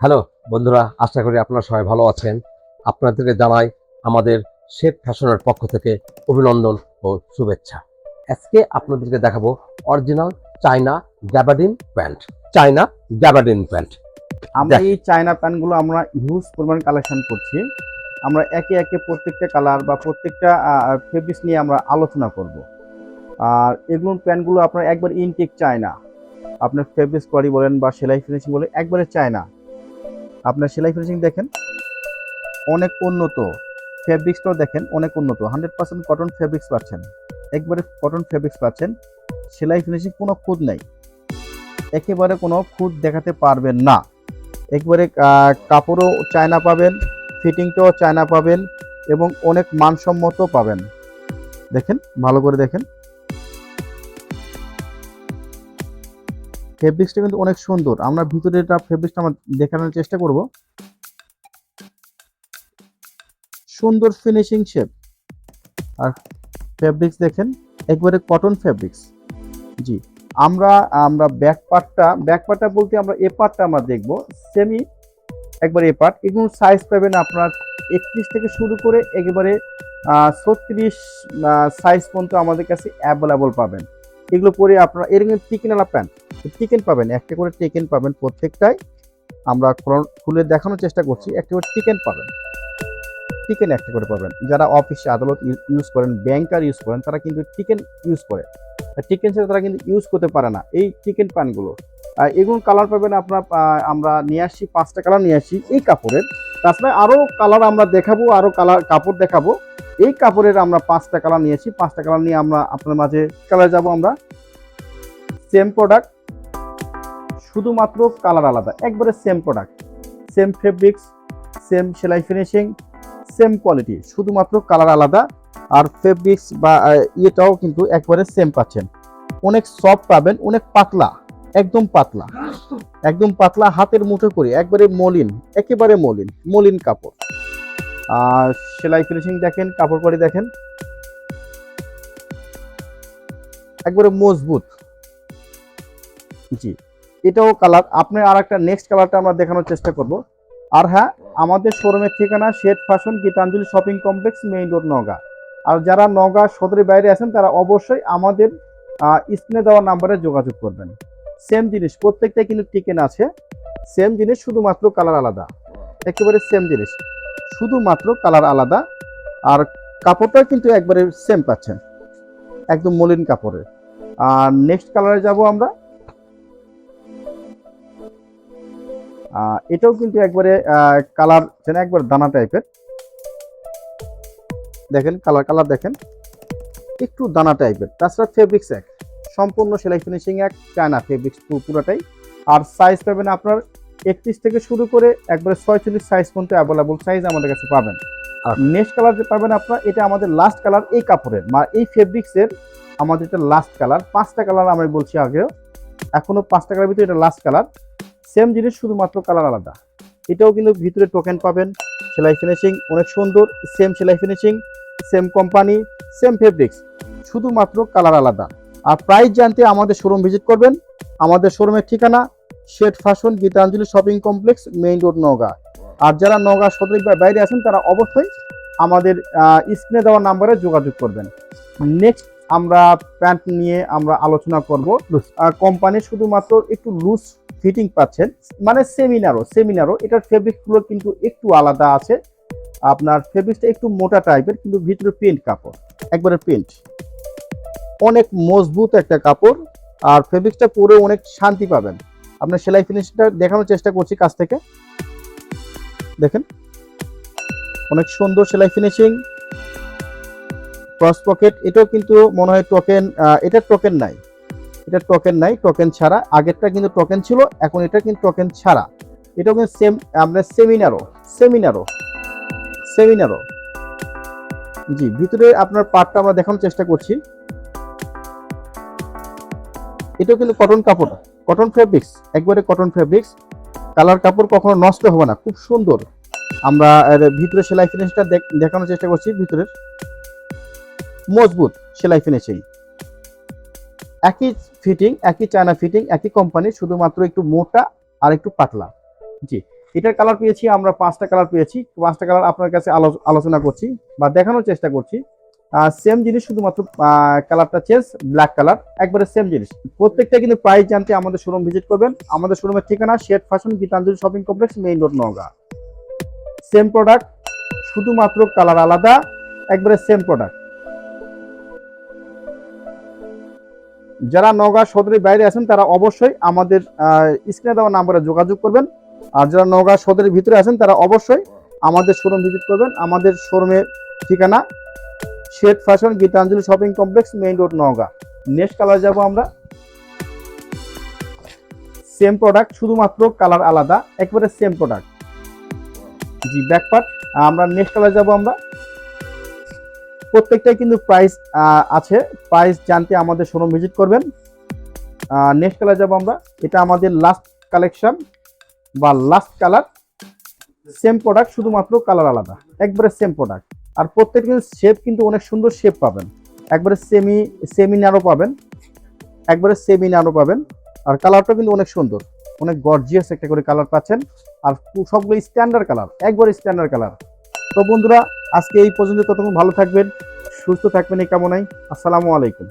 Hello বন্ধুরা আশা করি আপনারা সবাই ভালো আছেন। আপনাদেরকে জানাই আমাদের শেফ ফ্যাশনের পক্ষ থেকে অভিনন্দন ও শুভেচ্ছা। আজকে আপনাদেরকে দেখাবো original China gabardine pant. China gabardine pant. আমরা এই চায়না প্যান্টগুলো আমরা হিউজ পরিমাণ কালেকশন করছি। আমরা একে একে প্রত্যেকটা কালার বা প্রত্যেকটা ফেব্রিক্স নিয়ে আমরা আলোচনা করব। আর এগুলো প্যান্টগুলো আপনার একবার ইনটেক চায়না। আপনার ফেব্রিক্স কোয়ারি বলেন বা সেলাই ফিনিশিং বলেন একবারে চায়না। আপনার সেলাই ফিনিশিং দেখেন, অনেক উন্নত। ফেব্রিক্সটাও দেখেন, অনেক উন্নত। হান্ড্রেড পার্সেন্ট কটন ফেব্রিক্স পাচ্ছেন। একবারে কটন ফেব্রিক্স পাচ্ছেন। সেলাই ফিনিশিং কোনো খুঁত নেই। একেবারে কোনো খুঁত দেখাতে পারবেন না। একবারে কাপড়ও চায়না পাবেন ফিটিংটাও চায়না পাবেন এবং অনেক মানসম্মত পাবেন। দেখেন, ভালো করে দেখেন। ফেব্রিক্সটা কিন্তু অনেক সুন্দর। আমরা ভিতরে এটা ফেব্রিক্সটা আমরা দেখানোর চেষ্টা করব। সুন্দর ফিনিশিং শেপ আর ফেব্রিক্স দেখেন, একবারে কটন ফেব্রিক্স জি, আমরা আমরা ব্যাক পার্টটা ব্যাক পার্টটা বলতে আমরা এ পার্টটা আমরা দেখব। সেমি একবার এ পার্ট এগুলো সাইজ পাবেন আপনার একত্রিশ থেকে শুরু করে একেবারে ছত্রিশ সাইজ পর্যন্ত আমাদের কাছে অ্যাভেলেবল পাবেন। এগুলো পরে আপনারা, এর কিন্তু টিকেনওয়ালা প্যান্ট টিকেন পাবেন, একটা করে টিকেন পাবেন প্রত্যেকটাই। আমরা খুলে দেখানোর চেষ্টা করছি, একটা করে টিকেন পাবেন। টিকেন একটা করে পাবেন। যারা অফিসে আদালত ইউজ করেন ব্যাংকার ইউজ করেন, তারা কিন্তু টিকেন ইউজ করে। চিকেন ছাড়া তারা কিন্তু ইউজ করতে পারে না। এই চিকেন প্যানগুলো এগুলো কালার পাবেন আপনার আমরা নিয়ে আসি পাঁচটা কালার নিয়ে আসি এই কাপড়ের। তাছাড়া আরও কালার আমরা দেখাবো আরও কালার কাপড় দেখাবো। এই কাপড়ের আমরা পাঁচটা কালার নিয়েছি। পাঁচটা কালার নিয়ে আমরা আপনার মাঝে কালার যাব আমরা। সেম প্রোডাক্ট শুধুমাত্র কালার আলাদা, একবারে same product same fabrics same সেলাই ফিনিশিং সেম কোয়ালিটি শুধুমাত্র কালার আলাদা। আর ফেব্রিক্স বা ইয়েটাও কিন্তু একবারে সেম পাচ্ছেন। অনেক সফট পাবেন, অনেক পাতলা, একদম পাতলা। একদম পাতলা হাতের মুঠো করে, একবারে মলিন, একেবারে মলিন মলিন কাপড়। আর সেলাই ফিনিশিং দেখেন, কাপড় পরে দেখেন। একবারে মজবুত। জি, এটাও কালার আপনার আর একটা নেক্সট কালারটা আমরা দেখানোর চেষ্টা করব। আর হ্যাঁ আমাদের শোরুমের ঠিকানা shade fashion Gitanjali shopping complex main road Naogaon আর যারা নগা সদরের বাইরে আছেন, তারা অবশ্যই আমাদের স্ক্রিনে দেওয়া নাম্বারে যোগাযোগ করবেন। সেম জিনিস প্রত্যেকটাই কিন্তু টিকেন আছে। সেম জিনিস, শুধুমাত্র কালার আলাদা। একেবারে সেম জিনিস। শুধুমাত্র কালার আলাদা, আর কাপড়টা কিন্তু একবারে সেম পাচ্ছেন, একদম মলিন কাপড়ের। আর নেক্সট কালারে যাব আমরা। এটাও কিন্তু একবারে কালার যেন একবার দানা টাইপের দেখেন কালার কালার দেখেন। একটু দানা টাইপের তাছাড়া ফেব্রিক্স এক। সম্পূর্ণ সেলাই ফিনিশিং এক, চায়না ফেব্রিক্স পুরোটাই। আর সাইজ পাবেন আপনার একত্রিশ থেকে শুরু করে একবারে ছয়চল্লিশ সাইজ পর্যন্ত অ্যাভেলেবল সাইজ আমাদের কাছে পাবেন। আর। নেক্সট কালার যে পাবেন আপনার এটা আমাদের লাস্ট কালার এই কাপড়ের। মা এই ফেব্রিক্সের আমাদের এটা লাস্ট কালার পাঁচটা কালার আমি বলছি আগেও। এখনও পাঁচটা কালার ভিতরে এটা লাস্ট কালার সেম জিনিস শুধুমাত্র কালার আলাদা। এটাও কিন্তু ভিতরে টোকেন পাবেন। সেলাই ফিনিশিং অনেক সুন্দর। সেম সেলাই finishing same company same fabrics শুধুমাত্র কালার আলাদা। আর প্রাইস জানতে আমাদের শোরুম ভিজিট করবেন। আমাদের শোরুমের ঠিকানা shade fashion Gitanjali shopping complex main road Naogaon. আর যারা নওগাঁ সদরের বা- বাইরে আছেন তারা অবশ্যই আমাদের স্ক্রিনে দেওয়া নাম্বারে যোগাযোগ করবেন। নেক্সট আমরা প্যান্ট নিয়ে আমরা আলোচনা করব। কোম্পানি শুধুমাত্র একটু লুজ ফিটিং পাচ্ছেন মানে সেমিনারও সেমিনারও এটার ফেব্রিকগুলো কিন্তু একটু আলাদা আছে। আপনার ফেব্রিকটা একটু মোটা টাইপের কিন্তু ভিতরে প্রিন্ট কাপড় একবারে প্রিন্ট অনেক মজবুত একটা কাপড় আর ফেব্রিক্সটা পরে অনেক শান্তি পাবেন। আপনার সেলাই ফিনিশটা দেখানোর চেষ্টা করছি কাছ থেকে। দেখেন। অনেক সুন্দর সেলাই ফিনিশিং। ক্রস পকেট, এটাও কিন্তু মনে হয় টোকেন এটা টোকেন নাই। এটা টোকেন নাই টোকেন ছাড়া। আগেরটা কিন্তু টোকেন ছিল, এখন এটা কিন্তু টোকেন ছাড়া। এটাও কিন্তু সেম আমরা সেমিনারও সেমিনারও সেমিনারও জি, ভিতরে আপনার পার্টটা আমরা দেখানোর চেষ্টা করছি। এটাও কিন্তু কটন কাপড়। কটন ফেব্রিক্স একবারে কটন ফেব্রিক্স কালার কাপড় কখনো নষ্ট হবে না, খুব সুন্দর। আমরা ভিতরে সেলাই ফিনিশটা দেখানোর চেষ্টা করছি, ভিতরের। মজবুত সেলাই ফিনিশিং একই ফিটিং একই চায়না ফিটিং একই কোম্পানি শুধুমাত্র একটু মোটা আর একটু পাতলা। জি, এটার কালার পেয়েছি, আমরা পাঁচটা কালার পেয়েছি, পাঁচটা কালার আপনার কাছে আলো- আলোচনা করছি বা দেখানোর চেষ্টা করছি। সেম জিনিস শুধুমাত্র কালারটা চেঞ্জ ব্ল্যাক কালার একবারে সেম জিনিস। প্রত্যেকটা কিন্তু প্রাইস জানতে আমাদের শোরুম ভিজিট করবেন। আমাদের শোরুমের ঠিকানা শেট fashion Gitanjali shopping complex main road Naogaon. Same product শুধুমাত্র কালার আলাদা, একবারে সেম প্রোডাক্ট যারা নওগাঁ সদরের বাইরে আছেন, তারা অবশ্যই আমাদের স্ক্রিনে দেওয়া নাম্বারে যোগাযোগ করবেন। আর যারা নওগাঁ সদরের ভিতরে আছেন, তারা অবশ্যই আমাদের শোরুম ভিজিট করবেন। আমাদের শোরুমের ঠিকানা শেট fashion, Gitanjali shopping complex, main road, Naogaon. Next colour যাব আমরা। সেম প্রোডাক্ট শুধুমাত্র কালার আলাদা, একবারে সেম প্রোডাক্ট জি ব্যাক পার্ট আমরা নেক্সট কালার যাব আমরা। প্রত্যেকটাই কিন্তু প্রাইস আছে। প্রাইস জানতে আমাদের শোরুম ভিজিট করবেন। নেক্সট কালার যাব আমরা। এটা আমাদের লাস্ট কালেকশন বা লাস্ট কালার সেম প্রোডাক্ট শুধুমাত্র কালার আলাদা। একবারে সেম প্রোডাক্ট আর প্রত্যেকটা কিন্তু শেপ কিন্তু অনেক সুন্দর শেপ পাবেন। একবারে সেমি সেমি ন্যারো পাবেন, একবারে সেমি ন্যারো পাবেন, আর কালারটা কিন্তু অনেক সুন্দর। অনেক গর্জিয়াস একটা করে কালার পাচ্ছেন, আর সবগুলো স্ট্যান্ডার্ড কালার একবারে স্ট্যান্ডার্ড কালার তো বন্ধুরা, আজকে এই পর্যন্ত ততক্ষণ ভালো থাকবেন, সুস্থ থাকবেন এই কামনাই আসসালামু আলাইকুম।